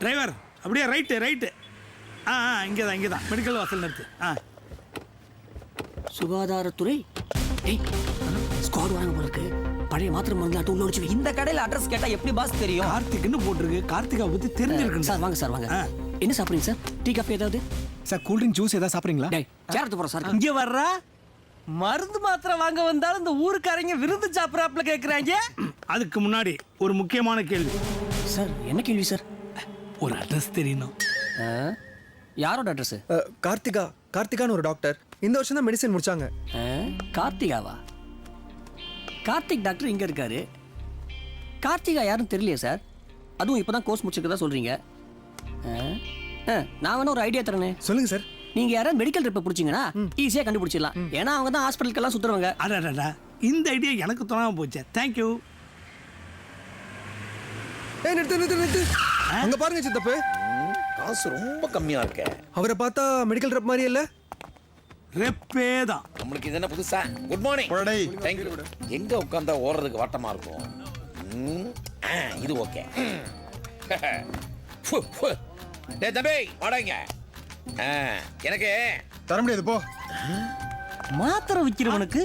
Driver அப்படியே right right ஆ ஆ இங்கே தான் இங்கே தான் மெடிக்கல் வாசல் நிறுத்து ஆ. சுகாதாரத்துறை? ஏய் ஸ்குவாட் வாங்க போல இருக்கு பழைய மாத்திரை மருந்து உள்ள ஒழிச்சு. இந்த கடையில அட்ரஸ் கேட்டா எப்படி பாஸ் தெரியும்? கார்த்திக்னு போட்டிருக்கு. கார்த்திகா பற்றி தெரிஞ்சிருக்கு சார் வாங்க சார் வாங்க. ஆ. என்ன சாப்பிடுறீங்க சார்? டீ காஃபி ஏதாவது? சார் கூல்ட்ரிங்க் ஜூஸ் ஏதாவது சாப்பிட்றீங்களா? டேய் சேரத்து போறோம் சார். இங்க வர்றா? மருந்து மாத்திரை வாங்க வந்தாலும் இந்த ஊருக்காரங்க விருந்து சாப்பிடறாப்புல கேக்குறாங்க. அதுக்கு முன்னாடி ஒரு முக்கியமான கேள்வி. சார் என்ன கேள்வி சார்? ஒரு அட்ரஸ் தெரியணும். ஆ? யாரோட அட்ரஸ் கார்த்திகா கார்த்திகான்னு ஒரு டாக்டர் இந்த வருஷம் தான் மெடிசன் முடிச்சாங்க. கார்த்திகாவா? கார்த்திக் டாக்டர் இங்க இருக்காரு. கார்த்திகா யாரும் தெரியலையே சார் அதுவும் இப்பதான் கோர்ஸ் முடிச்சிருக்கதா? ஆ, நான் வேணா ஒரு ஐடியா தரேனே. சொல்லுங்க சார் நீங்க யாராவது மெடிக்கல் ட்ரிப்பை பிடிச்சிங்கன்னா ஈஸியா கண்டுபிடிச்சிடலாம். ஏன்னா அவங்க தான் ஹாஸ்பிட்டலுக்கெல்லாம் சுத்துறவங்க அடடா இந்த ஐடியா எனக்கு தோணாம போச்சு. தேங்க்யூ ஏய் நிறுத்து நிறுத்து நிறுத்து. அங்க பாருங்க சித்தப்பு. காசு ரொம்ப கம்மியா இருக்க. அவரை பார்த்தா மெடிக்கல் ரப் மாதிரி இல்ல? ரெப்பே தான். நம்மளுக்கு இது என்ன புதுசா? குட் மார்னிங் தேங்க்யூ எங்க உட்காந்தா ஓடுறதுக்கு வாட்டமா இருக்கும்? ம், ஆ, இது ஓகே. டேய் தம்பி வாடகைங்க. எனக்கு தர முடியாது போ. மாத்திரை விக்கிறவனுக்கு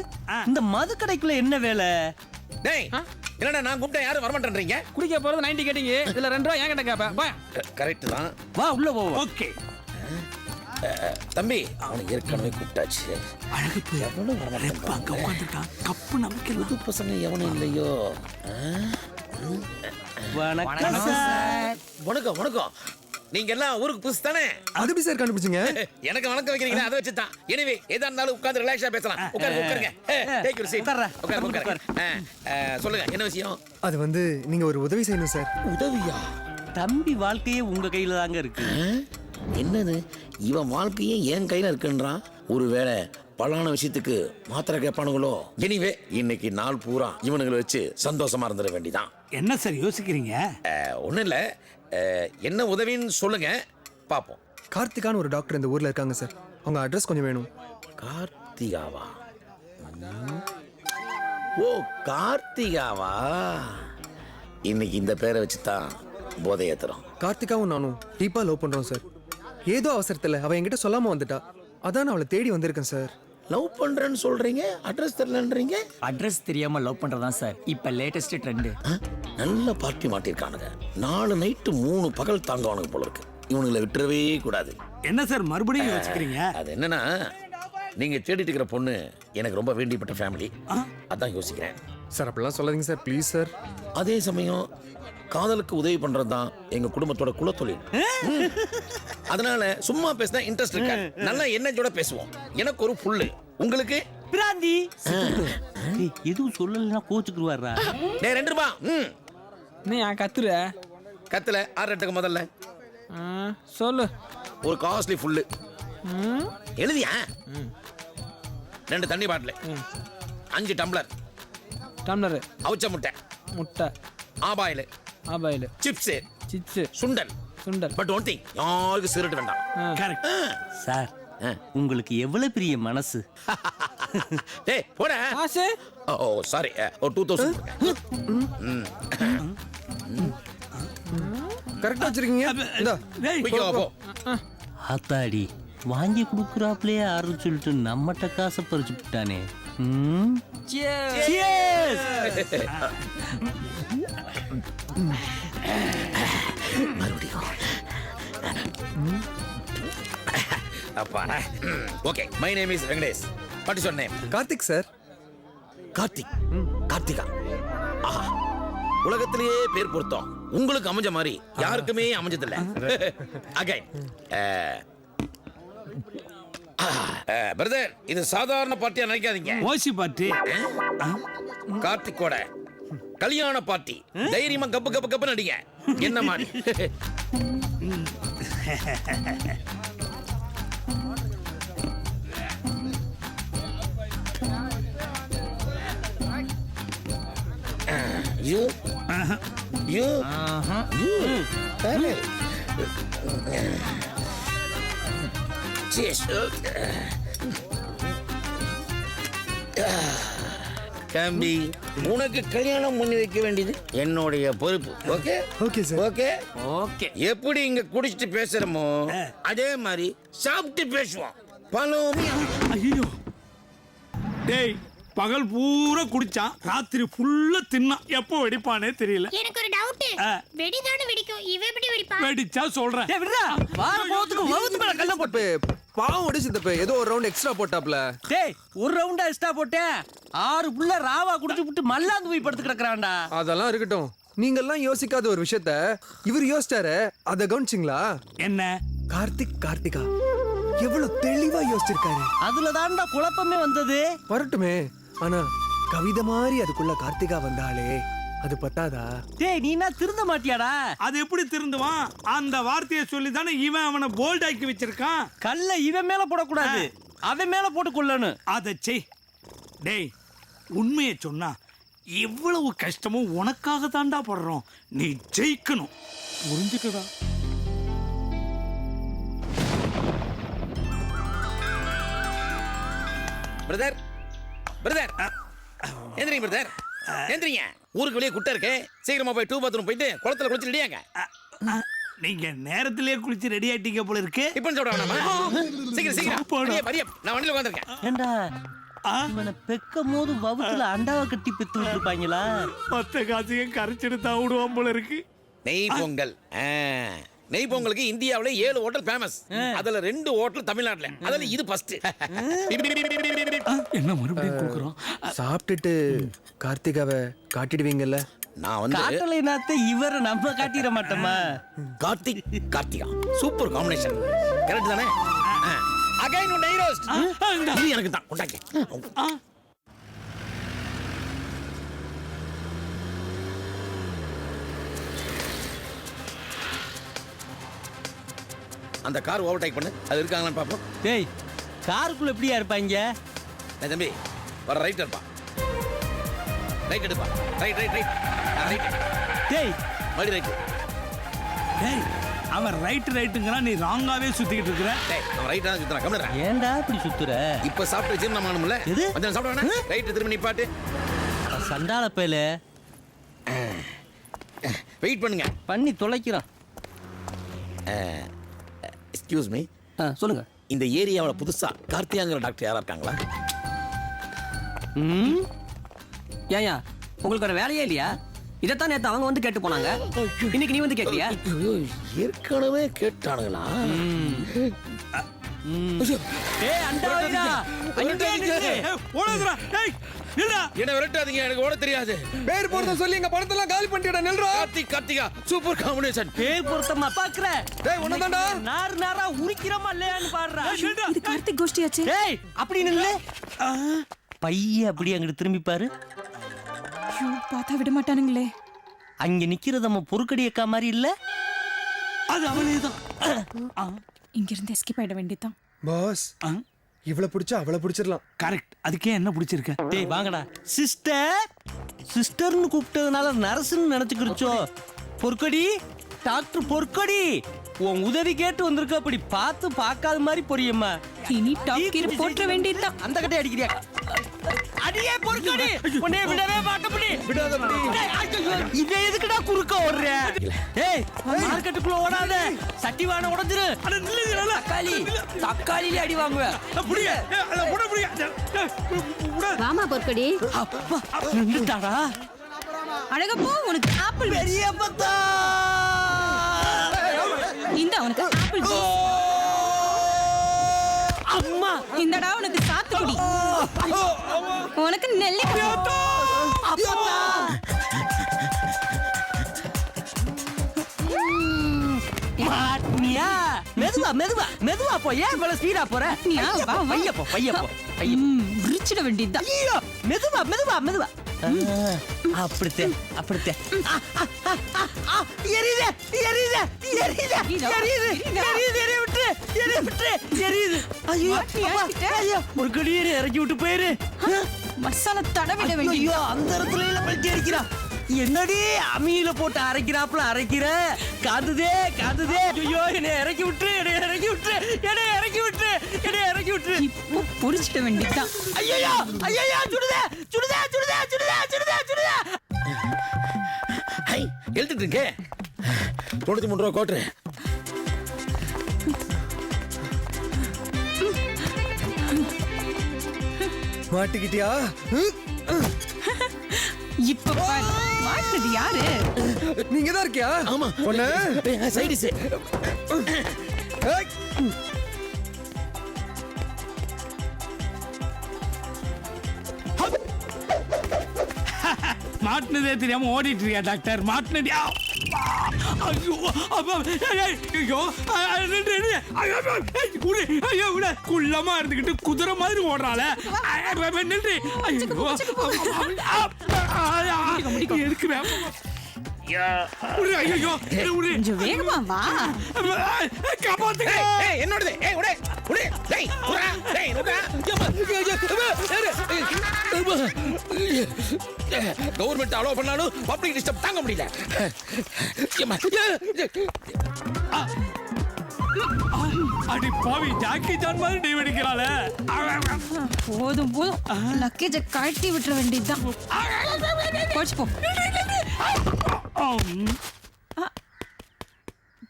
இந்த மது கடைக்குள்ள என்ன வேலை? டேய் என்னடா நான் கூப்பிட்டா யாரும் வரமாட்டேன்றீங்க? குடிக்க போறது நைன்டி கேட்டிங்க. இதுல ரெண்டு ரூபா என்கிட்ட கேப்பேன் பா கரெக்ட் தான். வா உள்ள போவோம் ஓகே. தம்பி அவனை ஏற்கனவே கூப்பிட்டாச்சு. அழகு போய் எவனும் ரெப்ப அங்க வரமாட்டேன் உட்காந்துருக்கான். கப்பு நமக்கு புது பசங்க எவனும் இல்லையோ? வணக்கம் வணக்கம் வணக்கம். நீங்க எல்லாம் ஊருக்கு புதுசு தானே? அது எப்படி சார் கண்டுபிடிச்சீங்க? எனக்கு வணக்கம் வைக்கிறீங்க அதை வச்சு தான் எனிவே எதா இருந்தாலும் உட்கார்ந்து ரிலாக்ஸா பேசலாம். உட்காருங்க உட்காருங்க. Take your seat. உட்காருங்க உட்காருங்க சொல்லுங்க என்ன விஷயம்? அது வந்து நீங்க ஒரு உதவி செய்யணும் சார். உதவியா? தம்பி வாழ்க்கையே உங்க கையில தாங்க இருக்கு. என்னது? இவன் வாழ்க்கையே என் கையில இருக்குன்றான்? ஒருவேளை பலான விஷயத்துக்கு மாத்திரை கேட்பானுங்களோ? எனிவே இன்னைக்கு நாள் பூரா இவனுங்களை வச்சு சந்தோஷமா இருந்துட வேண்டிதான். என்ன சார் யோசிக்கிறீங்க? ஒன்றும் இல்லை என்ன உதவின்னு சொல்லுங்க. பார்ப்போம் கார்த்திகான்னு ஒரு டாக்டர் இந்த ஊர்ல இருக்காங்க சார். அவங்க அட்ரஸ் கொஞ்சம் வேணும். கார்த்திகாவா. ஓ கார்த்திகாவா? இன்னைக்கு இந்த பேரை வச்சு தான் போதை ஏத்துறோம் கார்த்திகாவும் நானும் டீப்பா லவ் பண்றோம் சார். ஏதோ அவசரத்துல அவ என்கிட்ட சொல்லாம வந்துட்டா. அதான் நான் அவளை தேடி வந்திருக்கேன் சார். லவ் பண்றேன்னு சொல்றீங்க? அட்ரஸ் தெரியலன்றீங்க? அட்ரஸ் தெரியாம லவ் பண்றதா சார் இப்ப லேட்டஸ்ட் ட்ரெண்ட்? நல்ல பார்ட்டி மாட்டிருக்கானுங்க. நாலு நைட்டு மூணு பகல் தாங்குவானுங்க போல இருக்கு. இவனுங்களை விட்டுறவே கூடாது. என்ன சார் மறுபடியும் யோசிக்கிறீங்க? அது என்னன்னா நீங்க தேடிட்டு இருக்கிற பொண்ணு எனக்கு ரொம்ப வேண்டிப்பட்ட ஃபேமிலி அதான் யோசிக்கிறேன். சார் அப்படிலாம் சொல்லாதீங்க சார் ப்ளீஸ் சார் அதே சமயம் காதலுக்கு உதவி பண்றது தான் எங்க குடும்பத்தோட குலத்தொழில். அதனால சும்மா பேசினா இன்ட்ரெஸ்ட் இருக்க நல்லா என்னஜோட பேசுவோம். எனக்கு ஒரு புல்லு. உங்களுக்கு? பிராந்தி. எதுவும் சொல்லலைன்னா கோச்சுக்குருவாரா டேய் ரெண்டு ரூபா. ம். நீ ஏன் கத்துற கத்துல. ஆறு ரெட்டுக்கு முதல்ல. சொல்லு. ஒரு காஸ்ட்லி ஃபுல்லு ம், எழுதியா? ரெண்டு தண்ணி பாட்டில். அஞ்சு டம்ளர். டம்ளரு. அவிச்ச முட்டை. முட்டை. Half boil. Half boil chips chips சுண்டல் சுண்டல் பட் ஒன் திங் யாருக்கும் சிகரெட் வேண்டாம் கரெக்ட் சார். உங்களுக்கு எவ்வளவு பெரிய மனசு? டேய் போட. காசு? ஓ சாரி ஓ டூ தௌசண்ட் கரெக்டா வச்சிருக்கீங்க. இந்தா. போ ஆத்தாடி வாங்கி கொடுக்குறாப்லயே ஆறு சொல்லிட்டு நம்மகிட்ட காசை பறிச்சு விட்டானே. ம்? மறுபடியும். அப்பா. Okay my name is Venkatesh what is your name Karthik sir Karthik. Karthika. ஆஹா. உலகத்திலேயே பேர் பொருத்தம். உங்களுக்கு அமைஞ்ச மாதிரி யாருக்குமே அமைஞ்சதில்ல. அகைன் பிரதர் இது சாதாரண பார்ட்டியா நினைக்காதீங்க. ஓசி பார்ட்டி கார்த்திக்கோட. கல்யாண பார்ட்டி தைரியமா கப்பு கப்பு கப்பு நடிங்க என்ன மாதிரி You, you, you. Hey. Cheers. தம்பி உனக்கு கல்யாணம் பண்ணி வைக்க வேண்டியது என்னுடைய பொறுப்பு. Okay? Okay sir. Okay? Okay. எப்படி இங்க குடிச்சிட்டு பேசுறோமோ அதே மாதிரி சாப்பிட்டு பேசுவோம். பழம். ஐயோ டேய் பகல் பூரா குடிச்சான். ராத்திரி ஃபுல்லா தின்னான். எப்போ வெடிப்பானே தெரியல. எனக்கு ஒரு டவுட். வெடிதானே வெடிக்கும். இவ எப்படி வெடிப்பா? வெடிச்சா சொல்றேன். டேய் விடுடா. வார போறதுக்கு வகுத்து மேல கல்ல போட்டு. பாவம் ஒடி சித்தப்பு. ஏதோ ஒரு ரவுண்ட் எக்ஸ்ட்ரா போட்டாப்ல. டேய் ஒரு ரவுண்டா எக்ஸ்ட்ரா போட்டேன். ஆறு புள்ள ராவா குடிச்சு விட்டு மல்லாந்து போய் படுத்து கிடக்குறான்டா. அதெல்லாம் இருக்கட்டும். நீங்கெல்லாம் யோசிக்காத ஒரு விஷயத்த இவர் யோசிச்சாரு. அதை கவனிச்சிங்களா? என்ன? கார்த்திக் கார்த்திகா. எவ்வளவு தெளிவா யோசிச்சிருக்காரு. அதுல தான்டா குழப்பமே வந்தது. வரட்டுமே. ஆனா கவிதை மாதிரி அதுக்குள்ள கார்த்திகா வந்தாலே அது பத்தாதா? டேய் நீ என்ன திருந்த மாட்டியாடா? அது எப்படி திருந்துவான்? அந்த வார்த்தையை சொல்லி தானே இவன் அவனை போல்டாக்கி வச்சிருக்கான். கல்ல இவன் மேல போடக்கூடாது. அவன் மேல போட்டு கொள்ளணும் அதை செய். டேய் உண்மையை சொன்னா இவ்வளவு கஷ்டமும் உனக்காக தாண்டா படுறோம். நீ ஜெயிக்கணும். புரிஞ்சுக்கடா. பிரதர் பிரதர் எந்திரிங்க பிரதர் எந்திரிங்க. ஊருக்கு வெளியே குட்டை இருக்கு. சீக்கிரமா போய் டூ பாத்ரூம் போயிட்டு குளத்துல குளிச்சு ரெடியாங்க நீங்க நேரத்திலேயே குளிச்சு ரெடி ஆயிட்டீங்க போல இருக்கு. இப்போ சொல்ல வேணாமா சீக்கிரம் சீக்கிரம். சாப்பாடா? வரியா, வரியா. நான் வண்டியில உட்காந்துருக்கேன் ஏண்டா? இவனை பெக்கும் போது வவுத்துல அண்டாவை கட்டி பெத்து விட்டுருப்பாங்களா? மத்த காசையும் கரைச்சிட்டு தான் விடுவான் போல இருக்கு. நெய் பொங்கல். ஆ. நெய் பொங்கலுக்கு இந்தியாவுல ஏழு ஹோட்டல் ஃபேமஸ் அதுல ரெண்டு ஹோட்டல் தமிழ்நாட்டுல. அதுல இது ஃபர்ஸ்ட் என்ன மறுபடியும் கொடுக்குறோம்? சாப்பிட்டுட்டு கார்த்திகாவை காட்டிடுவீங்கல்ல? நான் வந்து காட்டலை நாத்த இவரை நம்ம காட்டிட மாட்டோமா? Karthik Karthika. Super combination correct தானே? அகைன் நெய் ரோஸ்ட் எனக்கு தான் கொண்டாங்க அந்த கார் ஓவர்டேக் பண்ணு. அது இருக்காங்களான்னு பார்ப்போம். டேய் காருக்குள்ள எப்படியா இருப்பாங்க ஏய் தம்பி வர ரைட் இருப்பா ரைட் எடுப்பா. ரைட் ரைட் ரைட் ரைட் டேய். மறுபடி ரைட் டேய் அவன் ரைட் ரைட்டுங்கிறான் நீ ராங்காவே சுத்திக்கிட்டு இருக்கிற. டேய் அவன் ரைட் தான் சுத்தலாம் கம்மிடுறேன் ஏன்டா இப்படி சுத்துற? இப்ப சாப்பிட்டு ஜீரணம் ஆகணும்ல? எது? கொஞ்சம் சாப்பிட வேணா ரைட் திரும்பி நிப்பாட்டு சண்டால பயல. வெயிட் பண்ணுங்க. பண்ணி தொலைக்கிறான். எக்ஸ்கியூஸ் மீ சொல்லுங்க. இந்த ஏரியாவில் புதுசா கார்த்தியாங்கிற டாக்டர் யாரா இருக்காங்களா? ம்? ஏயா உங்களுக்கு ஒரு வேலையே இல்லையா? இதைத்தான் நேத்து அவங்க வந்து கேட்டு போனாங்க. இன்னைக்கு நீ வந்து கேட்கறியா ஐயோ, ஏற்கனவே கேட்டானுங்களா? ஏய் அண்டா வைடா அங்கே டேய் என்ன விரட்டாதீங்க எனக்கு ஓட தெரியாது. பேர் போறத சொல்லி எங்க படத்தெல்லாம் காலி பண்ணிட்டா நெல்றா. Karthik Karthika super combination. பேர் பொருத்தமா பாக்குற? டேய் உன்னதான்டா நார் நாரா உரிக்கிறோமா இல்லையான்னு பாடுறா. இது கார்த்திக் கோஷ்டியாச்சே. ஏய் அப்படி நில்லு. பைய அப்படி அங்கிட்டு திரும்பி பாரு. ஐயோ பார்த்தா விட மாட்டானுங்களே. அங்க நிக்கிறது நம்ம பொறுக்கடி அக்கா மாதிரி இல்ல? அது அவளே தான் இங்க இருந்து எஸ்கேப் ஆயிட வேண்டியதான் பாஸ் இவளை பிடிச்சா அவளை பிடிச்சிடலாம். கரெக்ட் அதுக்கே என்ன பிடிச்சிருக்க? டேய் வாங்கடா. சிஸ்டர் சிஸ்டர்னு கூப்பிட்டதுனால நர்ஸ்னு நினைச்சுக்கிருச்சோ? பொற்கொடி? டாக்டர் பொற்கொடி? உன் உதவி கேட்டு வந்திருக்க அப்படி பார்த்து பார்க்காத மாதிரி பொரியம்மா. இனி டாப் கீர் போற்ற வேண்டியதுதான் அந்த கட்டை அடிக்கிறியா? அடியே பொற்கொடி! உன்னை விடவே மாட்டபடி இதை எதுக்குடா குறுக்க ஓடுற? ஏய் மார்க்கெட்டுக்குள்ள ஓடாத. சட்டி வான உடைஞ்சிரு. அட நில்லுங்கடா. தக்காளி. தக்காளியிலே அடி வாங்குவேன். அட புட புடிங்க. ஏய், புட. வாமா பொற்கொடி. அப்பா நின்றுட்டாடா. அழகப்போ உனக்கு ஆப்பிள் பெரிய பத்தா இந்த உனக்கு ஆப்பிள் அம்மா இந்தடா உனக்கு சாத்துக்குடி. உனக்கு நெல்லிக்காய். மாட்டினியா. மெதுவா மெதுவா மெதுவா போ. ஏன் இவ்வளவு ஸ்பீடா போற? நீயா? வா, வா. பைய போ பைய போ பைய உரிச்சிட வேண்டியதுதான். ஐயோ மெதுவா மெதுவா மெதுவா. அப்படித்தே அப்படித்தே. எரியுது எரியுது எரியுது எரியுதா? எரியுது எரிய விட்டு எரிய விட்டு எரியுது. ஐயோ? ஐயோ ஒரு கடியேறி இறக்கி விட்டு போயிரு. மசாலா தடவிட ஐயோ வேண்டியது அந்த இடத்துல எல்லாம் பல்ட்டி அடிக்கிறா. என்னடி அம்மியில போட்டு அரைக்கிறாப்புல அரைக்கிற? காதுதே காதுதே. ஐயோ என்னை இறக்கி விட்டு என்னை இறக்கி விட்டு என்னை இறக்கி விட்டு என்னை இறக்கி விட்டு இப்போ புடிச்சிட வேண்டியதுதான். ஐயோ ஐயோ சுடுதே சுடுதே சுடுதே சுடுதே சுடுதே சுடுதே. ஹை எழுதிட்டு இருக்கே. தொண்ணூத்தி மூணு ரூபா கோட்டு மாட்டிக்கிட்டியா? இப்ப பாரு. நீங்க தான் இருக்கியா? ஆமா. பொண்ணு? சைடிஸ் மாட்டினதே தெரியாம ஓடிட்டு இருக்கியா டாக்டர் மாட்டினடியா ஐயோ அப்பா ஐயோ ஐயோ விட குள்ளமா இருந்துகிட்டு குதிரை மாதிரி ஓடுறாளே. நின்று ஐயோ எதுக்கு. கொஞ்சம் வேகமா வா காப்பாத்துங்க என்னோடது ஏய் உடே உடே டேய் உடா டேய் உடா கவர்மெண்ட் அலோ பண்ணாலும் பப்ளிக் டிஸ்டர்ப் தாங்க முடியல. அடி பாவி ஜாக்கி ஜான் மாதிரி டீ வெடிக்கிறாளே. போதும் போதும். லக்கேஜ கழட்டி விட்டுற வேண்டியதுதான். போச்சு போ.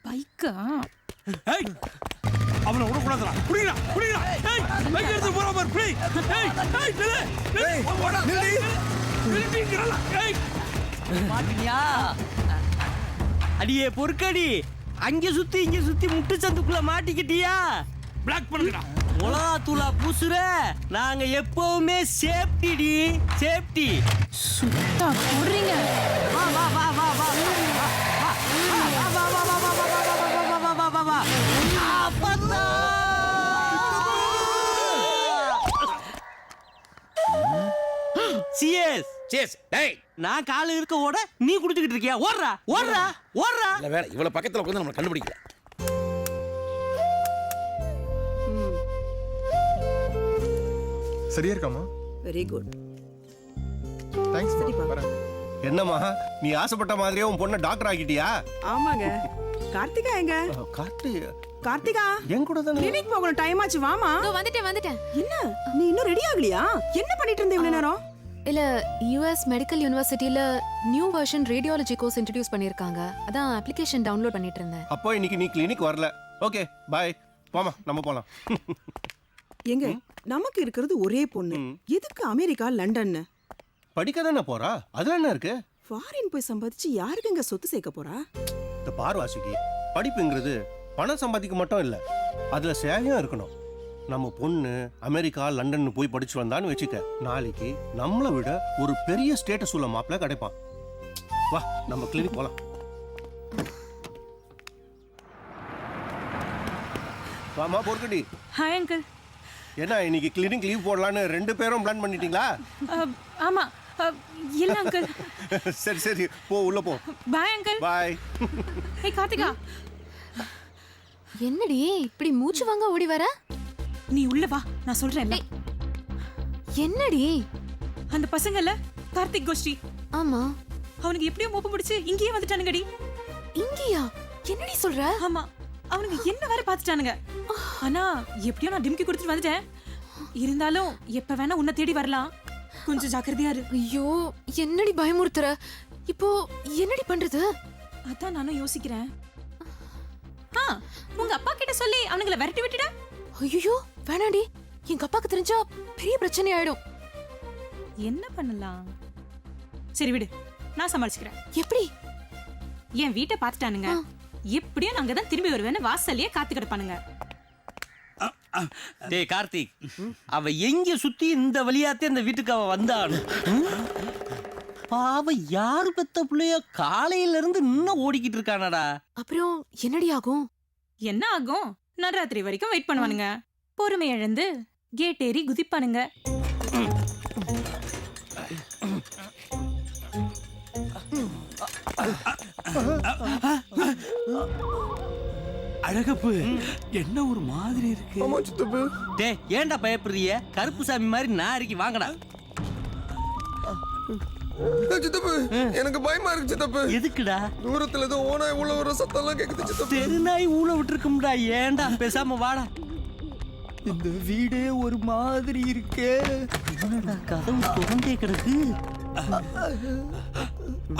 பைக்கா? அவனை விடக்கூடாதுடா. புடிங்கடா புடிங்கடா ஏய் பைக் எடுத்து போறா பாரு புடி ஏய் ஏய் நில்லு ஏய், ஓடா நில்லு. நில்லுங்கறல. ஏய். மாட்டினியா அடியே பொறுக்கடி. அங்கே சுத்தி இங்க சுத்தி முட்டு சந்துக்குள்ள மாட்டிக்கிட்டியா? பிளாக் பண்ணுங்கடா. மிளகா தூளா பூசுற. நாங்க எப்பவுமே சேஃப்டி டி சேஃப்டி சுத்தா வா வா வா வா வா. சேஸ் டேய் நான் கால இருக்க ஓட நீ குடிச்சுக்கிட்டு இருக்கியா? ஓடுறா ஓடுறா ஓடுறா. நல்ல வேலை இவ்வளவு பக்கத்துல உட்கார்ந்து நம்மள கண்டுபிடிக்கல. சரியா இருக்காமா வெரி குட் தேங்க்ஸ் வரேன். என்னம்மா நீ ஆசைப்பட்ட மாதிரியே உன் பொண்ணை டாக்டர் ஆக்கிட்டியா? ஆமாங்க. கார்த்திகா எங்க? கார்த்தி கார்த்திகா என் கூட தானே? கிளினிக் போகணும் டைம் ஆச்சு வாமா வந்துட்டேன் வந்துட்டேன். என்ன? நீ இன்னும் ரெடி ஆகலையா? என்ன பண்ணிட்டு இருந்த இவ்வளவு நேரம்? இல்ல யுஎஸ் மெடிக்கல் யூனிவர்சிட்டியில new version radiology course introduce பண்ணிருக்காங்க. அதான் அப்ளிகேஷன் டவுன்லோட் பண்ணிட்டு இருந்தேன் அப்போ இன்னைக்கு நீ கிளினிக் வரல. ஓகே பாய் போமா நம்ம போலாம். எங்க நமக்கு இருக்கிறது ஒரே பொண்ணு. எதுக்கு அமெரிக்கா லண்டன் படிக்க தானே போறா? அதுல என்ன இருக்கு? ஃபாரின் போய் சம்பாதிச்சு யாருக்கு இங்க சொத்து சேர்க்க போறா? இந்த பார்வாசிக்கு படிப்புங்கிறது பணம் சம்பாதிக்க மட்டும் இல்ல. அதுல சேவையும் இருக்கணும். நம்ம பொண்ணு அமெரிக்கா லண்டன் போய் படிச்சு வந்தான்னு வச்சுக்க நாளைக்கு நம்மளை விட ஒரு பெரிய ஸ்டேட்டஸ் உள்ள மாப்பிள்ள கிடைப்பான். வா நம்ம கிளினிக் போலாம். வாமா பொறுக்கடி ஹாய் அங்கிள் என்ன இன்னைக்கு கிளினிக் லீவ் போடலான்னு ரெண்டு பேரும் பிளான் பண்ணிட்டீங்களா? ஆமா. இல்ல அங்கிள் சரி சரி. போ உள்ள போ. Bye uncle bye hey Karthika. என்னடி இப்படி மூச்சு வாங்க ஓடி வர? நீ உள்ள வா நான் சொல்றேன் ஏய். என்னடி? அந்த பசங்கல்ல கார்த்திக் கோஷ்டி. ஆமா. அவனுக்கு எப்படியோ மோப்பம் பிடிச்சு இங்கேயே வந்துட்டானுங்கடி. இங்கயா? என்னடி சொல்ற? ஆமா அவனுங்க என்ன வேற பாத்துட்டானுங்க ஆனா எப்படியோ நான் டிம்கி கொடுத்துட்டு வந்துட்டேன். இருந்தாலும் எப்ப வேணா உன்னை தேடி வரலாம். கொஞ்சம் ஜாக்கிரதையா இரு. ஐயோ என்னடி பயமுறுத்துற? இப்போ என்னடி பண்றது? அதான் நானும் யோசிக்கிறேன். ஆ உங்க அப்பா கிட்ட சொல்லி அவனுங்கள விரட்டி விட்டுட ஐயோ வேணாடி எங்க அப்பாக்கு தெரிஞ்சா பெரிய பிரச்சனை ஆயிடும் என்ன பண்ணலாம்? சரி விடு நான் சமாளிச்சுக்கிறேன். எப்படி? என் வீட்டை பார்த்துட்டானுங்க. எப்படியும் நாங்க தான் திரும்பி வருவேன்னு வாசல்லயே காத்து கிடப்பானுங்க. டேய் கார்த்திக் அவ எங்க சுத்தி இந்த வழியாத்தே அந்த வீட்டுக்கு அவ வந்தானு. பாவ யாரு பெத்த பிள்ளையோ காலையில இருந்து இன்னும் ஓடிக்கிட்டு இருக்கானடா. அப்புறம் என்னடி ஆகும்? என்ன ஆகும்? நடுராத்திரி வரைக்கும் வெயிட் பண்ணுவானுங்க. பொறுமை இழந்து கேட் ஏறி குதிப்பானுங்க. அழகப்பு என்ன ஒரு மாதிரி இருக்கு? ஆமா சித்தப்பு. டேய் ஏன்டா பயப்படுறிய கருப்பு சாமி மாதிரி நாரிக்கு வாங்கடா. சித்தப்பு எனக்கு பயமா இருக்கு சித்தப்பு. எதுக்குடா? தூரத்துல ஏதோ ஓனாய் உள்ள வர சத்தம் எல்லாம் கேக்குது சித்தப்பு. தெருநாய் ஊழ விட்டுருக்கும்டா ஏன்டா? பேசாம வாடா. இந்த வீடே ஒரு மாதிரி இருக்கே. என்னடா கதவு திறந்தே கிடக்கு.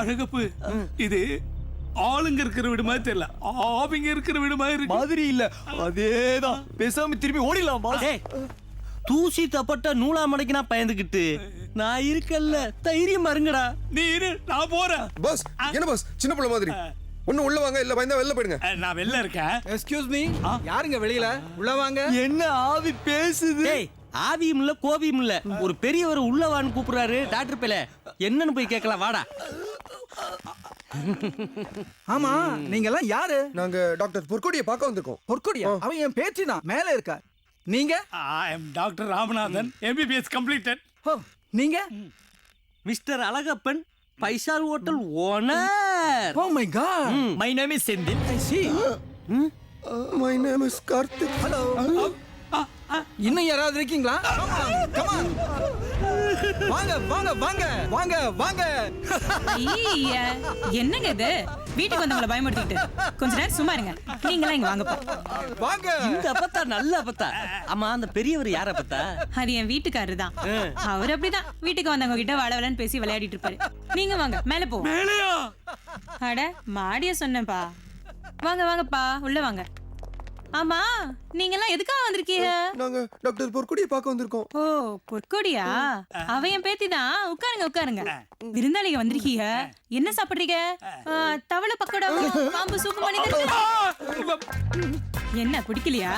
அழகப்பு இது ஆளுங்க இருக்கிற வீடு மாதிரி தெரியல. ஆவிங்க இருக்கிற வீடு மாதிரி இருக்கு. மாதிரி இல்ல. அதேதான். பேசாம திரும்பி ஓடிடலாம் பாஸ் ஏய், தூசி தப்பட்ட நூலா மடக்கினா பயந்துகிட்டு. நான் இருக்கல்ல. தைரியம் மருங்கடா நீ இரு நான் போறேன். பாஸ் என்ன பாஸ் சின்ன பிள்ளை மாதிரி. ஒண்ணு உள்ள வாங்க இல்ல பயந்தா வெளில போயிடுங்க. நான் வெளில இருக்கேன். எக்ஸ்கியூஸ் மீ யாருங்க வெளியில? உள்ள வாங்க. என்ன ஆவி பேசுது? ஆவியும் இல்ல கோவியும் இல்ல. ஒரு பெரியவர் உள்ளவான்னு கூப்பிடுறாரு. டாக்டர் பேல. என்னன்னு போய் கேட்கலாம் வாடா. ஆமா நீங்க எல்லாம் யாரு? நாங்க டாக்டர் பொற்கொடியை பார்க்க வந்திருக்கோம். பொற்கொடியா? அவன் என் பேச்சு தான் மேல இருக்கா நீங்க? I am doctor Ramanathan. MBBS completed oh நீங்க? Mister Alagappan Faisal hotel owner. Oh my god my name is Senthil I see my name is Karthik hello இன்னும் யாராவது இருக்கீங்களா? Come on. வாங்க வாங்க வாங்க வாங்க வாங்க. என்னங்க இது? வீட்டுக்கு வந்தவங்கள பயமுறுத்திட்டு கொஞ்ச நேரம் சும்மா இருங்க. நீங்களாம் இங்க வாங்கப்பா. வாங்க. இந்த அப்பத்தா நல்ல அப்பத்தா. ஆமா அந்த பெரியவர் யார அப்பத்தா? அது என் வீட்டுக்காரரு தான். அவர் அப்படிதான். வீட்டுக்கு வந்தவங்க கிட்ட வளவலன்னு பேசி விளையாடிட்டு இருப்பாரு. நீங்க வாங்க மேல போ. மேலையா? அட மாடிய சொன்னேன்ப்பா. வாங்க வாங்கப்பா. உள்ள வாங்க. ஆமா நீங்க எல்லாம் எதுக்காக வந்திருக்கீங்க? நாங்க டாக்டர் பொற்கொடியை பார்க்க வந்திருக்கோம். ஓ பொற்கொடியா? அவ என் பேத்தி தான். உட்காருங்க உட்காருங்க. விருந்தாளிங்க வந்திருக்கீங்க. என்ன சாப்பிடுறீங்க? தவளை பக்கோடா பாம்பு சூப்பு பண்ணி தரட்டுமா? என்ன பிடிக்கலையா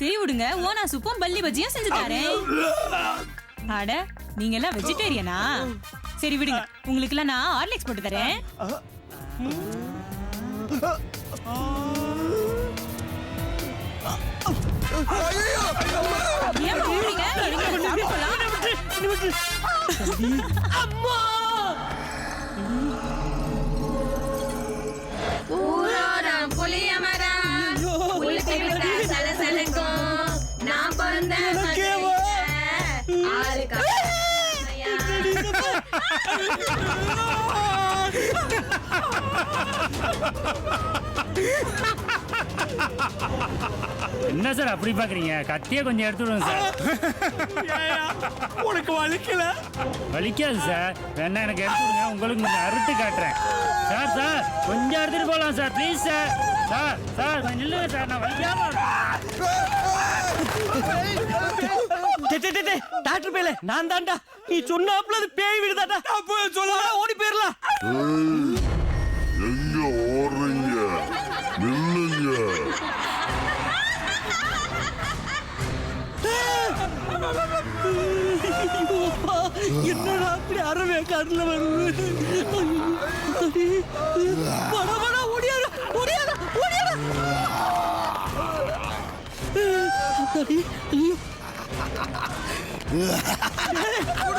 சரி விடுங்க. ஓனா சூப்பும் பல்லி பஜ்ஜியும் செஞ்சு தரேன். அட நீங்க எல்லாம் வெஜிடேரியனா? சரி விடுங்க. உங்களுக்கு எல்லாம் நான் ஹார்லிக்ஸ் போட்டு தரேன். போலாம். ஊரோரம் புளிய மரம் புளிச்சு விட்டா சலசலக்கும் நான் பிறந்த ஆறு என்ன சார் அப்படி பாக்குறீங்க? கத்தியே கொஞ்சம் எடுத்துடுங்க சார். ஏய்யா, உனக்கு வலிக்கல? வலிக்காது சார். வேணா எனக்கு எடுத்துடுங்க உங்களுக்கு கொஞ்சம் அறுத்து காட்டுறேன். சார் சார் கொஞ்சம் எடுத்துட்டு போகலாம் sir. Please sir. Sir sir கொஞ்சம் நில்லுங்க சார். நான் வலிக்காம டாக்டர் பேல நான் தான்டா. நீ சொன்னாப்ல அது பேய் விடுதாடா அப்போ சொல்ல ஓடி போயிடலாம்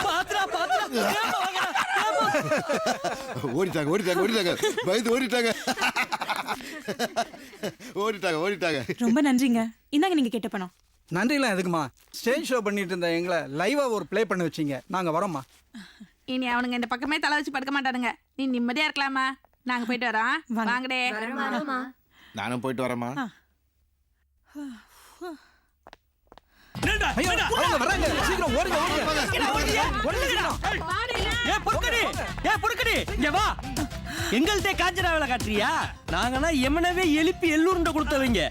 பாத்துடா, பாத்துடா. ஏம்மா வாங்கடா, ஏம்மா. ஓடிட்டாங்க ஓடிட்டாங்க ஓடிட்டாங்க. பயந்து ஓடிட்டாங்க. ஓடிட்டாங்க ஓடிட்டாங்க. ரொம்ப நன்றிங்க. இந்தாங்க நீங்க கேட்ட பணம். நன்றிலாம் எதுக்குமா? ஸ்டேஜ் ஷோ பண்ணிட்டு இருந்த எங்களை லைவா ஒரு ப்ளே பண்ண வச்சீங்க. நாங்க வரோம்மா. இனி அவனுங்க இந்த பக்கமே தலை வச்சு படுக்க மாட்டானுங்க. நீ நிம்மதியா இருக்கலாமா? நாங்க போயிட்டு வரோம் வாங்க. வாங்கடே. நானும் போயிட்டு வரேம்மா. என்னடா? அவங்க வராங்க சீக்கிரம் ஓடுங்க ஓடுங்க. ஓடுங்க சீக்கிரம் ஏ பொறுக்கடி ஏ பொறுக்கடி இங்க வா. எங்கள்கிட்ட காஞ்சனா வேலை காட்டுறியா? நாங்கன்னா எமனவே எழுப்பி எள்ளூருண்ட கொடுத்தவங்க.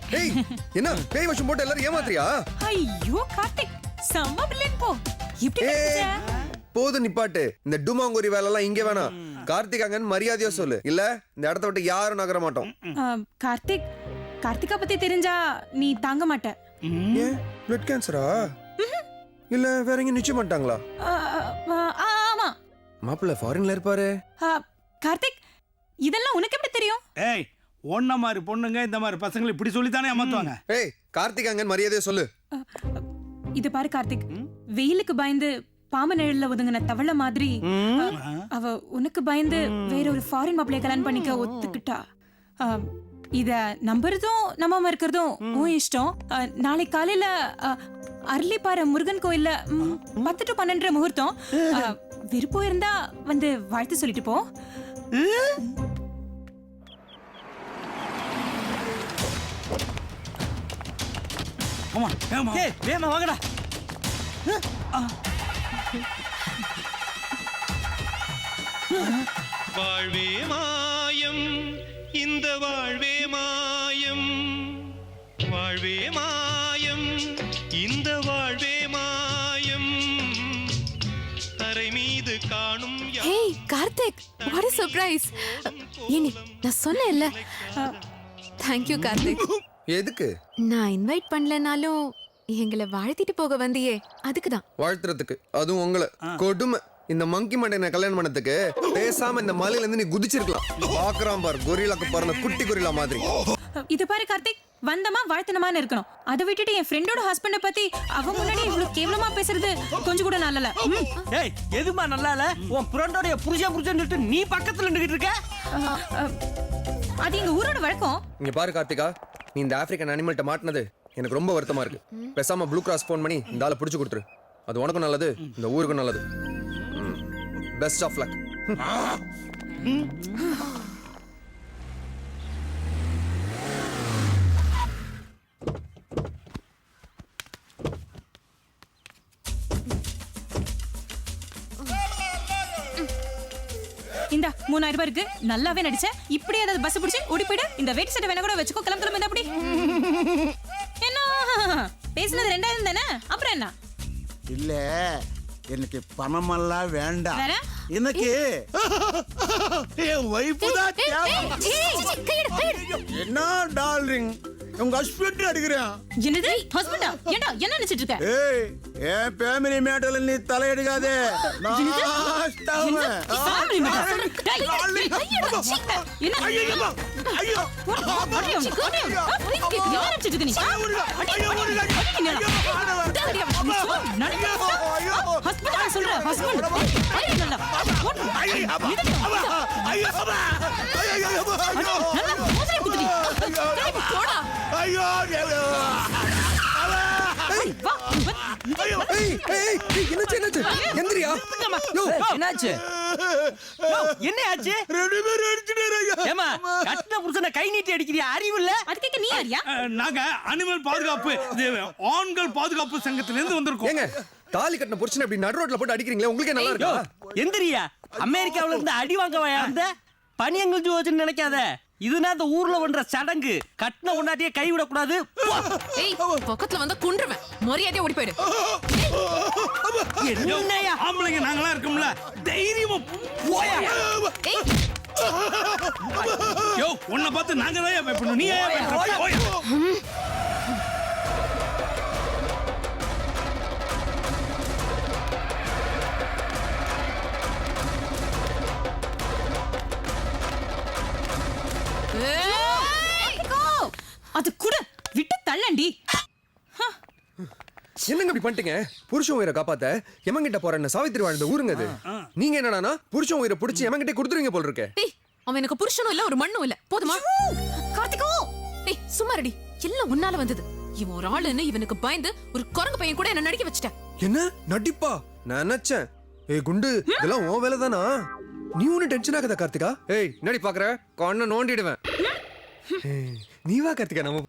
என்ன? பேய் வசம் போட்டு எல்லாரும் ஏமாத்துறியா? ஐயோ கார்த்திக் செம்ம பிள்ளைன் போ. ஏய், கத்துச்ச? போதும் நிப்பாட்டு. இந்த டுமாங்குரி வேலை எல்லாம் இங்க வேணாம். கார்த்திக் அங்கன் மரியாதையா சொல்லு. இல்ல இந்த இடத்த விட்டு யாரும் நகர மாட்டோம். ஆ, கார்த்திக் கார்த்திகா பத்தி தெரிஞ்சா நீ தாங்க மாட்ட. ஏன்? பிளட் கேன்சரா இல்ல வேற எங்க நிச்சயம் பண்ணிட்டாங்களா? ஆ, ஆ, ஆ, ஆமா. மாப்பிள்ள ஃபாரின்ல இருப்பாரு. ஆ, கார்த்திக் இதெல்லாம் உனக்கு எப்படி தெரியும்? ஏய் ஒன்ன மாதிரி பொண்ணுங்க இந்த மாதிரி பசங்களை இப்படி சொல்லித்தானே ஏமாத்துவாங்க ஏய் கார்த்திக் அங்கன் மரியாதையா சொல்லு. இது பாரு கார்த்திக். வெயிலுக்கு பயந்து பாம்பு நிழல்ல ஒதுங்கின தவளை மாதிரி. அவ உனக்கு பயந்து வேற ஒரு ஃபாரின் மாப்பிளைய கல்யாணம் பண்ணிக்க ஒத்துக்கிட்டா. இத நம்புறதும் நம்பாம இருக்கிறதும் உன் இஷ்டம். நாளைக்கு காலையில அரளிப்பாறை முருகன் கோயில்ல பத்து டு பன்னெண்டரை முகூர்த்தம். விருப்பம் இருந்தா வந்து வாழ்த்து சொல்லிட்டு போ. ஆமா வேமா வாங்கடா. வாழ்வே மாயம் இந்த வாழ்வே மாயம். வாழ்வே மாயம் இந்த வாழ்வே மாயம். தரை மீது காணும் hey Karthik what a surprise any நான் சொன்னேன்ல. Thank you Karthik. எதுக்கு? நான் இன்வைட் பண்ணலனாலும் எங்களை வாழ்த்திட்டு போக வந்தியே. அதுக்கு தான் வாழ்த்துறதுக்கு. அதுவும் உங்களை. கொடுமை. இந்த மங்கி மண்டைனை கல்யாணம் பண்ணதுக்கு பேசாம இந்த மலையில இருந்து நீ குதிச்சிருக்கலாம். பாக்குறான் பார் கொரிலாக்கு பாருங்க குட்டி கொரிலா மாதிரி. இது பாரு கார்த்திக் வந்தமா வாழ்த்தனமான்னு இருக்கணும். அதை விட்டுட்டு என் ஃப்ரெண்டோட ஹஸ்பண்ட பத்தி அவ முன்னாடி இவ்வளவு கேவலமா பேசுறது கொஞ்சம் கூட நல்லல. ஏய் எதுமா நல்லா இல்ல? உன் புரண்டோடைய புருஷன் புருஷன் சொல்லிட்டு நீ பக்கத்துல நின்னுகிட்டு இருக்க? அது எங்க ஊரோட வழக்கம். இங்க பாரு கார்த்திகா நீ இந்த ஆப்பிரிக்கன் அனிமல்ட்ட மாட்டினது எனக்கு ரொம்ப வருத்தமா இருக்கு. பேசாம ப்ளூ கிராஸ் ஃபோன் பண்ணி இந்த ஆளை பிடிச்சு கொடுத்துரு. அது உனக்கும் நல்லது இந்த ஊருக்கும் நல்லது. பெஸ்ட் ஆஃப் லக் இந்தா மூணாயிரம் ரூபாய் இருக்கு. நல்லாவே நடிச்ச. இப்படி ஏதாவது பஸ் பிடிச்சி ஓடி போயிடு. இந்த வெயிட் சட்டை வேணா கூட வச்சுக்கோ. கிளம்ப கிளம்ப அப்படி. பேசுனது ரெண்டாயிரம் தானே அப்புறம் என்ன இல்ல எனக்கு பணமெல்லாம் வேண்டாம் வேற? எனக்கு என் ஒய்ஃபு தான் தேவை. என்ன டார்லிங் உங்க ஹஸ்பண்ட் அடிக்கிறேன். என்னது? ஹஸ்பண்டா ஏண்டா? என்ன நினைச்சிட்டு இருக்க? ஏய் என் ஃபேமிலி மேட்டர்ல நீ சீ. என்ன? ஐயோ, என்னாச்சு என்ன ஆச்சு ரெண்டு பேரும் ஏமா கட்டின புருஷனை கை நீட்டி அடிக்கிறியா அறிவு இல்ல அது நீ அறியா நாங்க அனிமல் பாதுகாப்பு இது ஆண்கள் பாதுகாப்பு சங்கத்துல இருந்து வந்திருக்கோம் ஏங்க தாலி கட்டின புருஷன் இப்படி நடு ரோட்ல போட்டு அடிக்கிறீங்களே உங்களுக்கே நல்லா இருக்கா எந்திரியா. அமெரிக்காவுல இருந்து அடி வாங்க வந்த பனியங்கள் ஜோதின்னு நினைக்காத இதுனா இந்த ஊர்ல பண்ற சடங்கு. கட்டின உண்டாட்டியே கை விடக்கூடாது போ. ஏய் பக்கத்துல வந்தா குன்றுவேன். மரியாதையா ஓடி போயிடு. என்னய்யா? ஆம்பளைங்க நாங்களாம் இருக்கோம்ல. தைரியமா போயா. ஏய். யோ உன்னை பார்த்து நாங்க தான் பயப்படணும். நீ ஏன் பயப்படுற போயா. இப்படி பண்ணிட்டீங்க? புருஷன் உயிரை காப்பாத்த எமங்கிட்ட போற சாவித்திரி வாழ்ந்த ஊருங்க அது. நீங்க என்னடானா புருஷன் உயிரை பிடிச்சி எமங்கிட்ட கொடுத்துருவீங்க போல இருக்கு. அவன் எனக்கு புருஷனும் இல்ல ஒரு மண்ணும் இல்ல. போதுமா? கார்த்திகோ! ஏய் சும்மா ரெடி எல்லாம் உன்னால வந்தது. இவன் ஒரு ஆளுன்னு இவனுக்கு பயந்து ஒரு குரங்கு பையன் கூட என்ன நடிக்க வச்சுட்டேன். என்ன? நடிப்பா? நான் நினைச்சேன் ஏய் குண்டு இதெல்லாம் உன் வேலை தானா நீ ஒன்னும் டென்ஷன் ஆகாத கார்த்திகா. ஏய் என்னடி பாக்குற? கண்ணை நோண்டிடுவேன். நீ வா கார்த்திகா நம்ம